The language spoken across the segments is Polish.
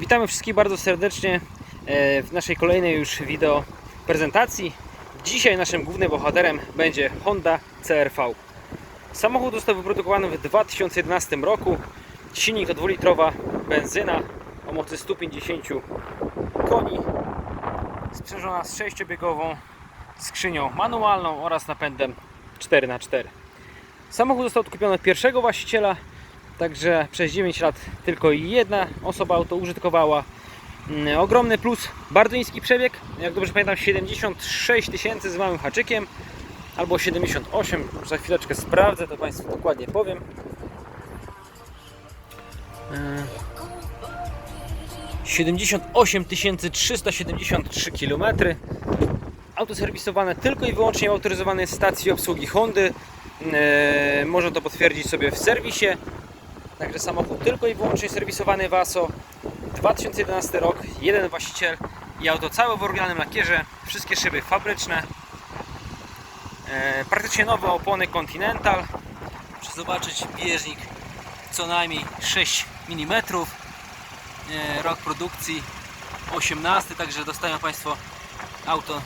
Witamy wszystkich bardzo serdecznie e, w naszej kolejnej już wideo prezentacji. Dzisiaj naszym głównym bohaterem będzie Honda CR-V. Samochód został wyprodukowany w 2011 roku. Silnik to 2-litrowa benzyna o mocy 150 koni, sprzężona z 6-biegową skrzynią manualną oraz napędem 4x4. Samochód został kupiony od pierwszego właściciela, także przez 9 lat tylko jedna osoba auto użytkowała. Mm, Ogromny plus, bardzo niski przebieg, jak dobrze pamiętam 76 tysięcy z małym haczykiem, albo 78, za chwileczkę sprawdzę, to Państwu dokładnie powiem. E, 78 373 km. Auto serwisowane tylko i wyłącznie w autoryzowanej stacji obsługi Hondy. E, można to potwierdzić sobie w serwisie. Także samochód tylko i wyłącznie serwisowany w ASO. 2011 rok, jeden właściciel i auto całe w oryginalnym lakierze. Wszystkie szyby fabryczne. E, praktycznie nowe opony Continental. Proszę zobaczyć bieżnik co najmniej 6 mm. E, rok produkcji 18, także dostają Państwo auto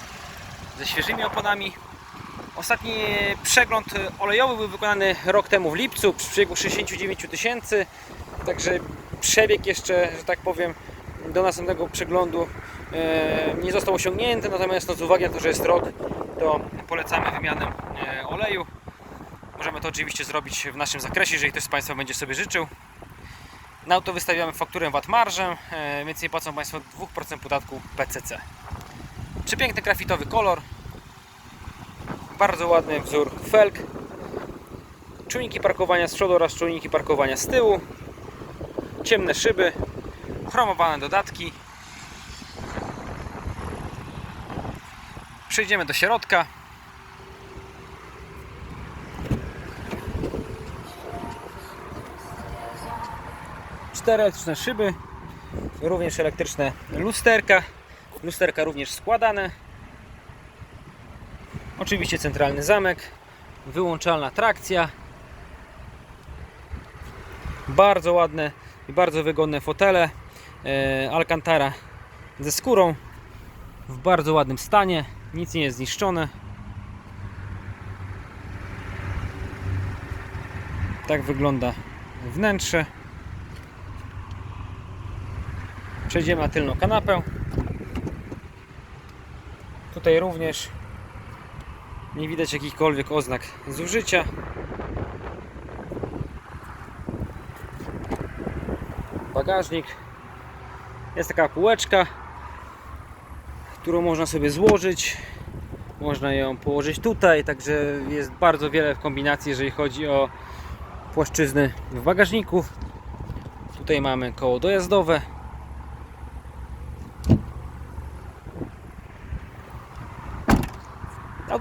ze świeżymi oponami. Ostatni przegląd olejowy był wykonany rok temu w lipcu przy przebiegu 69 tysięcy. Także przebieg jeszcze, że tak powiem, do następnego przeglądu e, nie został osiągnięty. Natomiast no, z uwagi na to, że jest rok, to polecamy wymianę e, oleju. Możemy to oczywiście zrobić w naszym zakresie, jeżeli ktoś z Państwa będzie sobie życzył. Na auto wystawiamy fakturę VAT marżę, e, więc nie płacą Państwo 2% podatku PCC. Przepiękny grafitowy kolor, bardzo ładny wzór felg, czujniki parkowania z przodu oraz czujniki parkowania z tyłu, ciemne szyby, chromowane dodatki. Przejdziemy do środka. Cztery elektryczne szyby, również elektryczne lusterka, lusterka również składane. Oczywiście centralny zamek, wyłączalna trakcja. Bardzo ładne i bardzo wygodne fotele. E, Alcantara ze skórą w bardzo ładnym stanie, nic nie jest zniszczone. Tak wygląda wnętrze. Przejdziemy na tylną kanapę. Tutaj również nie widać jakichkolwiek oznak zużycia. Bagażnik. Jest taka półeczka, którą można sobie złożyć. Można ją położyć tutaj, także jest bardzo wiele kombinacji, jeżeli chodzi o płaszczyzny w bagażniku. Tutaj mamy koło dojazdowe.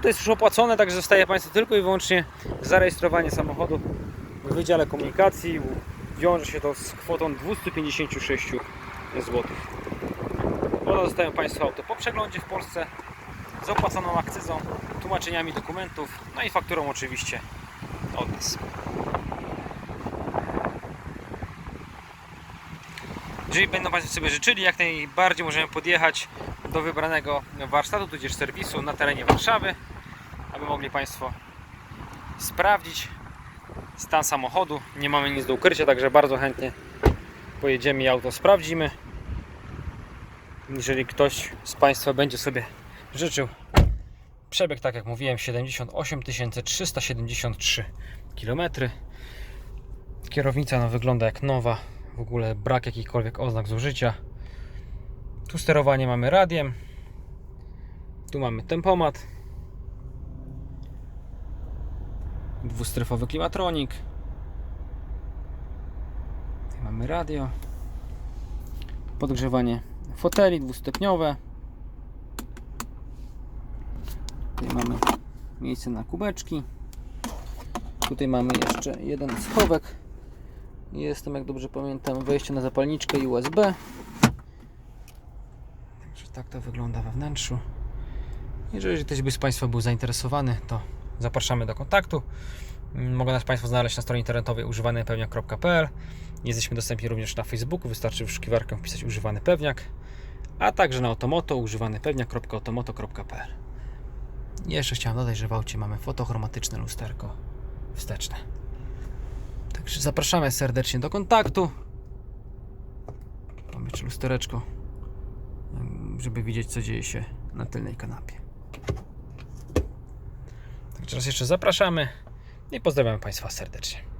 Auto jest już opłacone, także zostaje Państwu tylko i wyłącznie zarejestrowanie samochodu w Wydziale Komunikacji. Wiąże się to z kwotą 256 zł. Dostają Państwo auto po przeglądzie w Polsce z opłaconą akcyzą, tłumaczeniami dokumentów, no i fakturą oczywiście od nas. Jeżeli będą Państwo sobie życzyli, jak najbardziej możemy podjechać do wybranego warsztatu, tudzież serwisu na terenie Warszawy, aby mogli Państwo sprawdzić stan samochodu. Nie mamy nic do ukrycia, także bardzo chętnie pojedziemy i auto sprawdzimy. Jeżeli ktoś z Państwa będzie sobie życzył. Przebieg, tak jak mówiłem, 78 373 km. Kierownica no, wygląda jak nowa, w ogóle brak jakichkolwiek oznak zużycia. Tu sterowanie mamy radiem. Tu mamy tempomat. Dwustrefowy klimatronik. Tutaj mamy radio. Podgrzewanie foteli dwustopniowe. Tutaj mamy miejsce na kubeczki. Tutaj mamy jeszcze jeden schowek. Jest tam, jak dobrze pamiętam, wejście na zapalniczkę i USB. Także tak to wygląda we wnętrzu. Jeżeli ktoś by z Państwa był zainteresowany, to zapraszamy do kontaktu. Mogą nas Państwo znaleźć na stronie internetowej używanypełnia.pl Jesteśmy dostępni również na Facebooku, wystarczy w wyszukiwarkę wpisać używany pewniak, a także na Otomoto używanypewniak.otomoto.pl Jeszcze chciałem dodać, że w aucie mamy fotochromatyczne lusterko wsteczne. Także zapraszamy serdecznie do kontaktu. Mamy jeszcze lustereczko, żeby widzieć co dzieje się na tylnej kanapie. Także raz jeszcze zapraszamy i pozdrawiam Państwa serdecznie.